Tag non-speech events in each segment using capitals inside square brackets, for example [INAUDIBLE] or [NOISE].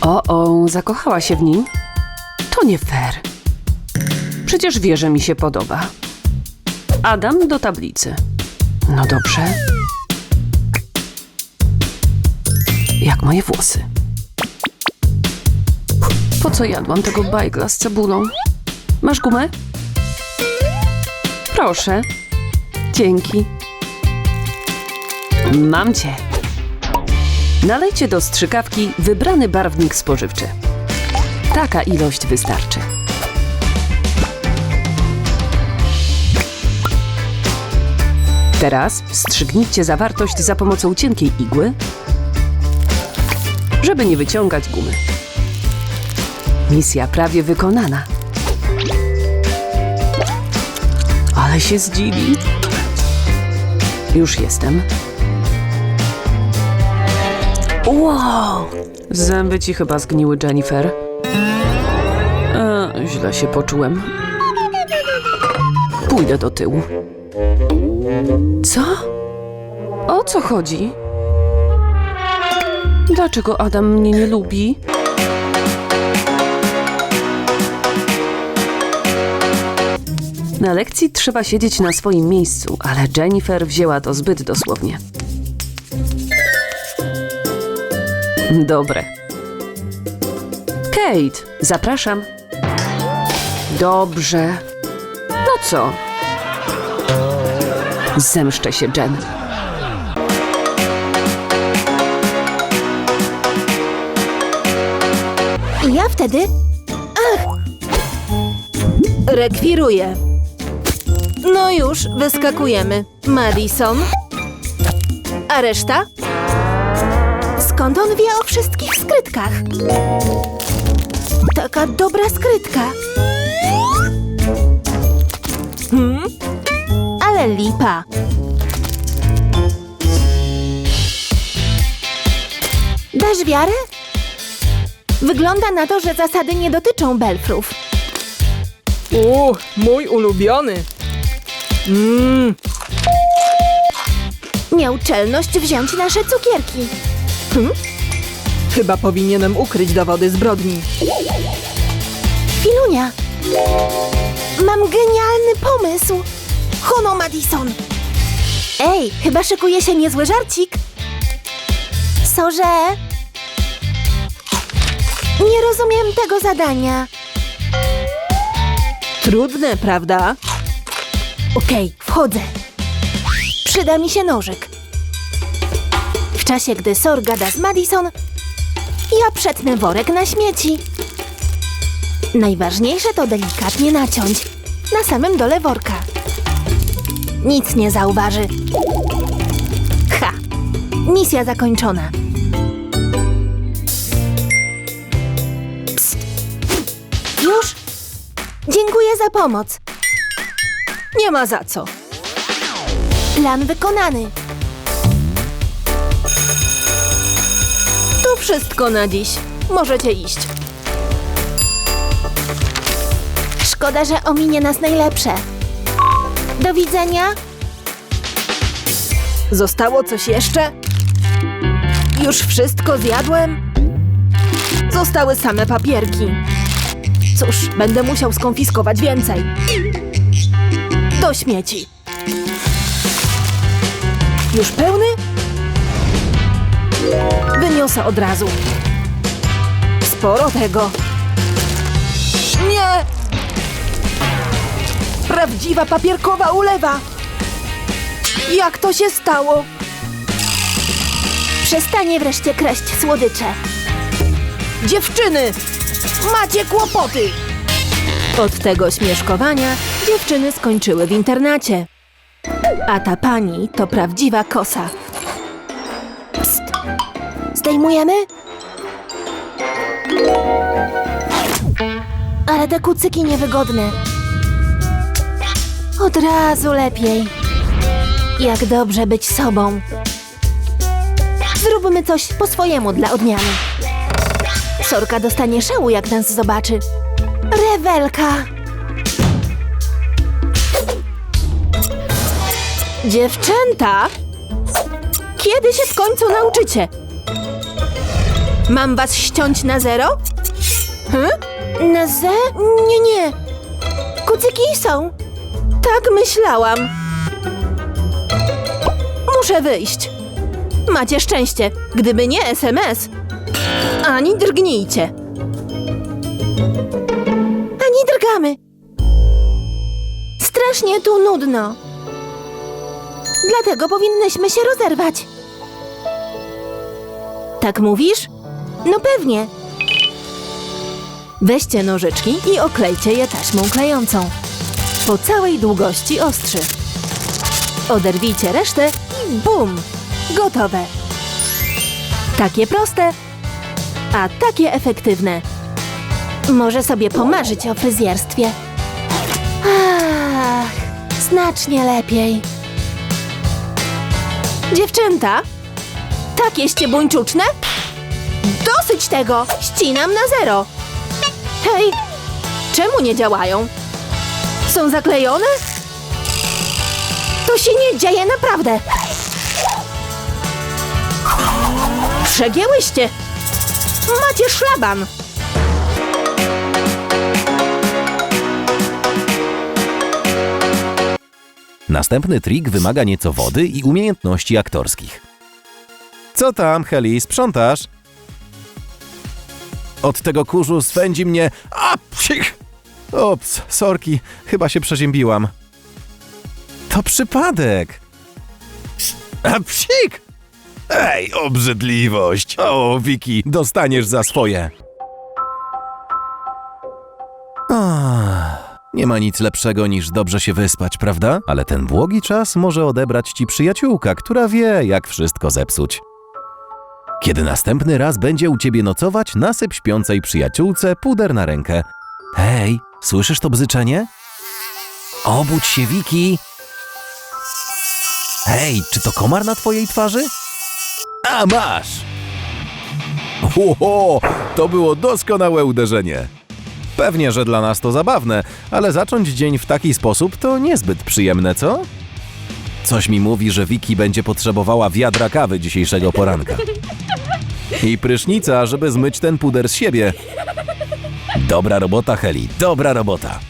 O, o, zakochała się w nim? To nie fair. Przecież wie, że mi się podoba. Adam do tablicy. No dobrze. Jak moje włosy. Po co jadłam tego bajgla z cebulą? Masz gumę? Proszę. Dzięki. Mam cię. Nalejcie do strzykawki wybrany barwnik spożywczy. Taka ilość wystarczy. Teraz wstrzygnijcie zawartość za pomocą cienkiej igły, żeby nie wyciągać gumy. Misja prawie wykonana. Ale się zdziwi. Już jestem. Wow! Zęby ci chyba zgniły, Jennifer. E, źle się poczułem. Pójdę do tyłu. Co? O co chodzi? Dlaczego Adam mnie nie lubi? Na lekcji trzeba siedzieć na swoim miejscu, ale Jennifer wzięła to zbyt dosłownie. Dobre. Kate, zapraszam. Dobrze. No co? Zemszczę się, Jen. I ja wtedy... Ach! Rekwiruję. No już, wyskakujemy. Madison. A reszta? Skąd on wie o wszystkich skrytkach? Taka dobra skrytka. Hmm? Ale lipa. Dasz wiarę? Wygląda na to, że zasady nie dotyczą belfrów. U, mój ulubiony. Mmm, Miał czelność wziąć nasze cukierki. Chyba powinienem ukryć dowody zbrodni. Filunia! Mam genialny pomysł! Hono Madison! Ej, chyba szykuje się niezły żarcik. Sorze? Nie rozumiem tego zadania. Trudne, prawda? Okej, wchodzę. Przyda mi się nożyk. Czasie, gdy Sor gada z Madison, ja przetnę worek na śmieci. Najważniejsze to delikatnie naciąć na samym dole worka. Nic nie zauważy. Ha! Misja zakończona. Psst. Już? Dziękuję za pomoc. Nie ma za co. Plan wykonany. Wszystko na dziś. Możecie iść. Szkoda, że ominie nas najlepsze. Do widzenia. Zostało coś jeszcze? Już wszystko zjadłem? Zostały same papierki. Cóż, będę musiał skonfiskować więcej. Do śmieci. Już pełny? Wyniosę od razu. Sporo tego. Nie! Prawdziwa papierkowa ulewa! Jak to się stało? Przestanie wreszcie kreść słodycze. Dziewczyny! Macie kłopoty! Od tego śmieszkowania dziewczyny skończyły w internacie. A ta pani to prawdziwa kosa. Zdejmujemy? Ale te kucyki niewygodne. Od razu lepiej. Jak dobrze być sobą. Zróbmy coś po swojemu dla odmiany. Sorka dostanie szału, jak nas zobaczy. Rewelka! Dziewczęta! Kiedy się w końcu nauczycie? Mam was ściąć na zero? Na ze? Nie, nie. Kucyki są. Tak myślałam. Muszę wyjść. Macie szczęście. Gdyby nie SMS, ani drgnijcie. Ani drgamy. Strasznie tu nudno. Dlatego powinnyśmy się rozerwać. Tak mówisz? No pewnie. Weźcie nożyczki i oklejcie je taśmą klejącą. Po całej długości ostrzy. Oderwijcie resztę i bum! Gotowe. Takie proste, a takie efektywne. Może sobie pomarzyć o fryzjerstwie. Ach, znacznie lepiej. Dziewczęta, takieście buńczuczne? Tego! Ścinam na zero! Hej, czemu nie działają? Są zaklejone? To się nie dzieje naprawdę! Przegięłyście! Macie szlaban! Następny trik wymaga nieco wody i umiejętności aktorskich. Co tam, Heli, sprzątasz? Od tego kurzu swędzi mnie... A, psich! Ops, sorki, chyba się przeziębiłam. To przypadek. A, psik! Ej, obrzydliwość! O, Wiki, dostaniesz za swoje. Nie ma nic lepszego niż dobrze się wyspać, prawda? Ale ten błogi czas może odebrać ci przyjaciółka, która wie, jak wszystko zepsuć. Kiedy następny raz będzie u ciebie nocować, nasyp śpiącej przyjaciółce puder na rękę. Hej, słyszysz to bzyczenie? Obudź się, Wiki! Hej, czy to komar na twojej twarzy? A masz! Oho, to było doskonałe uderzenie. Pewnie, że dla nas to zabawne, ale zacząć dzień w taki sposób to niezbyt przyjemne, co? Coś mi mówi, że Wiki będzie potrzebowała wiadra kawy dzisiejszego poranka. [LAUGHS] I prysznica, żeby zmyć ten puder z siebie. Dobra robota, Heli, dobra robota.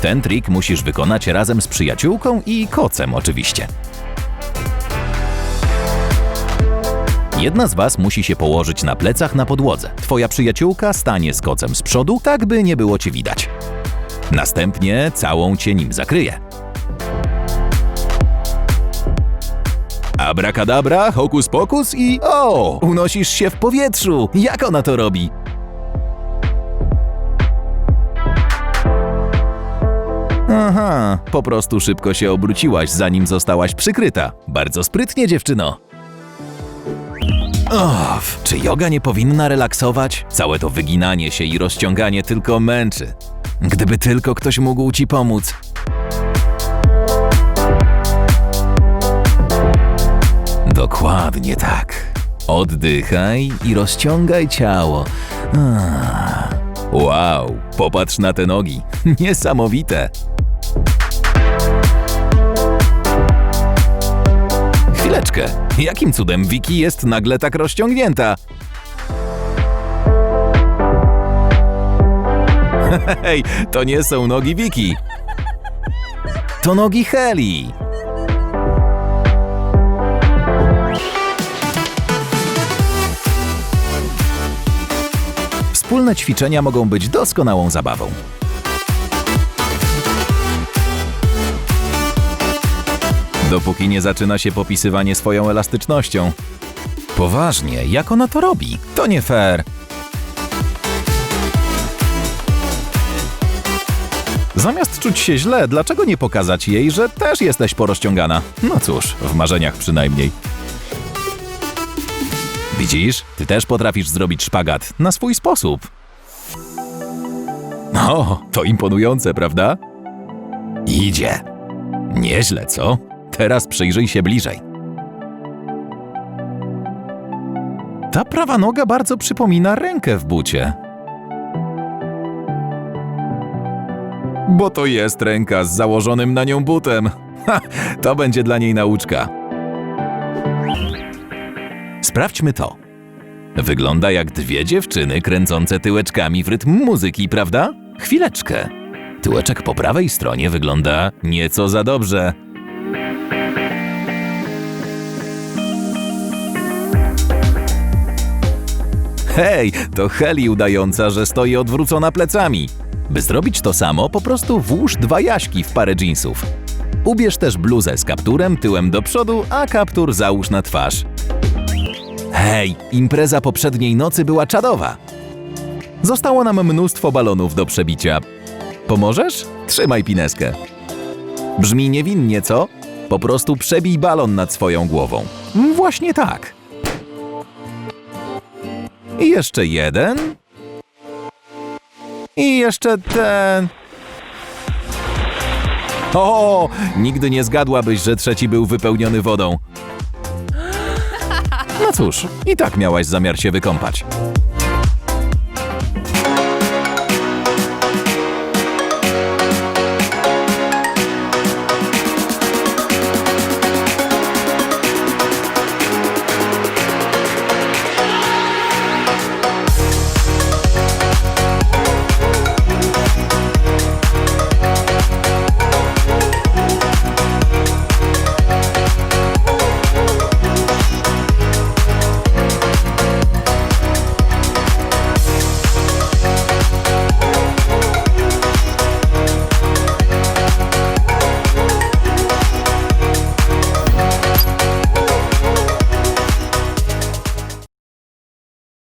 Ten trik musisz wykonać razem z przyjaciółką i kocem oczywiście. Jedna z was musi się położyć na plecach na podłodze. Twoja przyjaciółka stanie z kocem z przodu, tak by nie było cię widać. Następnie całą cię nim zakryje. Abracadabra, hokus pokus i o, unosisz się w powietrzu. Jak ona to robi? Aha, po prostu szybko się obróciłaś, zanim zostałaś przykryta. Bardzo sprytnie, dziewczyno. Off, czy yoga nie powinna relaksować? Całe to wyginanie się i rozciąganie tylko męczy. Gdyby tylko ktoś mógł ci pomóc. Dokładnie tak. Oddychaj i rozciągaj ciało. Wow, popatrz na te nogi. [LAUGHS] Niesamowite. Chwileczkę. [LAUGHS] Jakim cudem Wiki jest nagle tak rozciągnięta? [LAUGHS] Hej, to nie są nogi Wiki. To nogi Heli. Wspólne ćwiczenia mogą być doskonałą zabawą. Dopóki nie zaczyna się popisywanie swoją elastycznością. Poważnie, jak ona to robi? To nie fair. Zamiast czuć się źle, dlaczego nie pokazać jej, że też jesteś porozciągana? No cóż, w marzeniach przynajmniej. Widzisz, ty też potrafisz zrobić szpagat na swój sposób. No, to imponujące, prawda? Idzie. Nieźle, co? Teraz przyjrzyj się bliżej. Ta prawa noga bardzo przypomina rękę w bucie. Bo to jest ręka z założonym na nią butem. Ha, to będzie dla niej nauczka. Sprawdźmy to. Wygląda jak dwie dziewczyny kręcące tyłeczkami w rytm muzyki, prawda? Chwileczkę. Tyłeczek po prawej stronie wygląda nieco za dobrze. Hej, to Heli udająca, że stoi odwrócona plecami. By zrobić to samo, po prostu włóż dwa jaśki w parę jeansów. Ubierz też bluzę z kapturem tyłem do przodu, a kaptur załóż na twarz. Hej, impreza poprzedniej nocy była czadowa. Zostało nam mnóstwo balonów do przebicia. Pomożesz? Trzymaj pineskę. Brzmi niewinnie, co? Po prostu przebij balon nad swoją głową. Właśnie tak. I jeszcze jeden. I jeszcze ten. O, nigdy nie zgadłabyś, że trzeci był wypełniony wodą. No cóż, i tak miałaś zamiar się wykąpać.